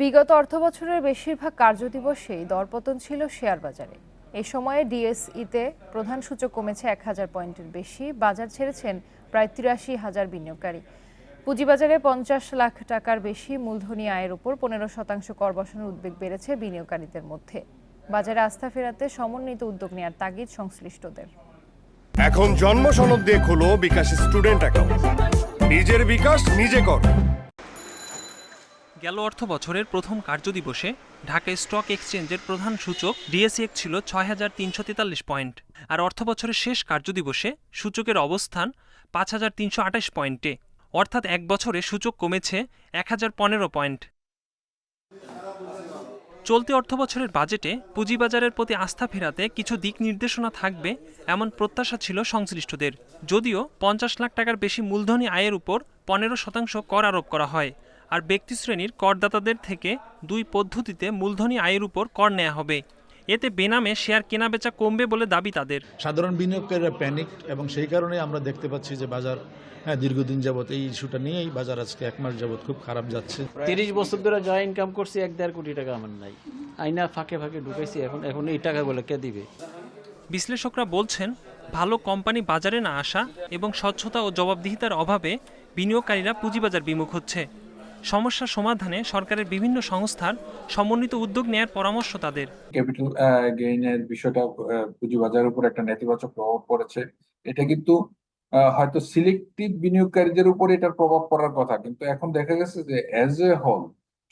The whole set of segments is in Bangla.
বিগত অর্থবছরের বেশিরভাগ কার্যদিবসেই দরপতন ছিল শেয়ার বাজারে। এ সময়ে ডিএসইতে প্রধান সূচক কমেছে এক হাজার পয়েন্টের বেশি, বাজার ছেড়েছেন প্রায় তিরাশি হাজার বিনিয়োগকারী। পুঁজিবাজারে পঞ্চাশ লাখ টাকার বেশি মূলধনী আয়ের উপর পনেরো শতাংশ কর বসানোর উদ্বেগ বেড়েছে বিনিয়োগকারীদের মধ্যে। বাজারে আস্থা ফেরাতে সমন্বিত উদ্যোগ নেওয়ার তাগিদ সংশ্লিষ্টদের। এখন জন্ম সনদ দিয়ে খোলো বিকাশ স্টুডেন্ট অ্যাকাউন্ট। নিজের বিকাশ নিজে কর। গেল অর্থ বছরের প্রথম কার্যদিবসে ঢাকা স্টক এক্সচেঞ্জের প্রধান সূচক ডিএসইএক্স ছিল ছয় হাজার তিনশো তেতাল্লিশ পয়েন্ট আর অর্থ বছরের শেষ কার্যদিবসে সূচকের অবস্থান পাঁচ হাজার তিনশো আঠাশ পয়েন্টে। অর্থাৎ এক বছরে সূচক কমেছে এক হাজার পনেরো পয়েন্ট। চলতি অর্থবছরের বাজেটে পুঁজিবাজারের প্রতি আস্থা ফেরাতে কিছু দিক নির্দেশনা থাকবে এমন প্রত্যাশা ছিল সংশ্লিষ্টদের। যদিও পঞ্চাশ লাখ টাকার বেশি মূলধনী আয়ের উপর পনেরো শতাংশ কর আরোপ করা হয়। আর ব্যক্তিশ্রেণীর করদাতাদের থেকে দুই পদ্ধতিতে মূলধনী আয়ের উপর কর নেওয়া হবে। এতে বেনামে শেয়ার কেনাবেচা কমবে বলে দাবি তাদের। সাধারণ বিনিয়োগকারীরা প্যানিক এবং সেই কারণে আমরা দেখতে পাচ্ছি যে বাজার হ্যাঁ দীর্ঘদিন যাবত এই ইস্যুটা নিয়েই বাজার আজকে এক মাস যাবত খুব খারাপ যাচ্ছে। তিরিশ বছর ধরে যা ইনকাম করছি এক দেড় কোটি টাকা আমার নাই। আইনা ফাঁকে ফাঁকে ঢুকাইছি এখন এখন এই টাকাগুলো কে দিবে? বিশ্লেষকরা বলছেন ভালো কোম্পানি বাজারে না আসা এবং স্বচ্ছতা ও জবাবদিহিতার অভাবে বিনিয়োগকারীরা পুঁজিবাজার বিমুখ হচ্ছে। সমস্যা সমাধানে সরকারের বিভিন্ন সংস্থার সমন্বিত উদ্যোগ নেয়ার পরামর্শ তাদের। ক্যাপিটাল গেইনের বিষয়টা পুঁজিবাজারের উপর একটা নেতিবাচক প্রভাব পড়েছে। এটা কিন্তু হয়তো সিলেক্টিভ বিনিয়োগকারীদের উপর এটার প্রভাব পড়ার কথা কিন্তু এখন দেখা গেছে যে অ্যাজ এ হোল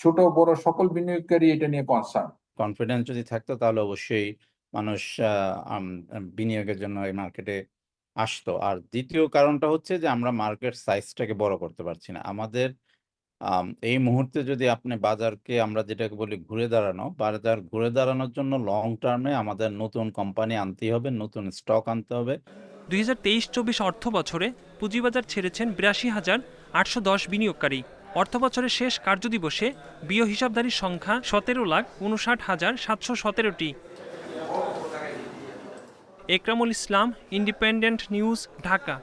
ছোট বড় সকল বিনিয়োগকারী এটা নিয়ে কনসার্ন কনফিডেন্স যদি থাকতো তাহলে অবশ্যই মানুষ আহ, বিনিয়োগের জন্য এই মার্কেটে আসতো। আর দ্বিতীয় কারণটা হচ্ছে যে আমরা মার্কেট সাইজটাকে বড় করতে পারছি না। আমাদের আম, এই মুহূর্তে যদি আপনি বাজারকে আমরা যেটাকে বলি ঘুরে দাঁড়ানো, বাজার ঘুরে দাঁড়ানোর জন্য লং টার্মে আমাদের নতুন কোম্পানি আনতে হবে, নতুন স্টক আনতে হবে। দুই হাজার তেইশ চব্বিশ অর্থ বছরে পুঁজিবাজার ছেড়েছেন বিরাশি হাজার আটশো দশ বিনিয়োগকারী। অর্থ বছরের শেষ কার্যদিবসে বিয় হিসাবধারীর সংখ্যা সতেরো লাখ উনষাট হাজার সাতশো সতেরোটি। Ekramul Islam independent news Dhaka.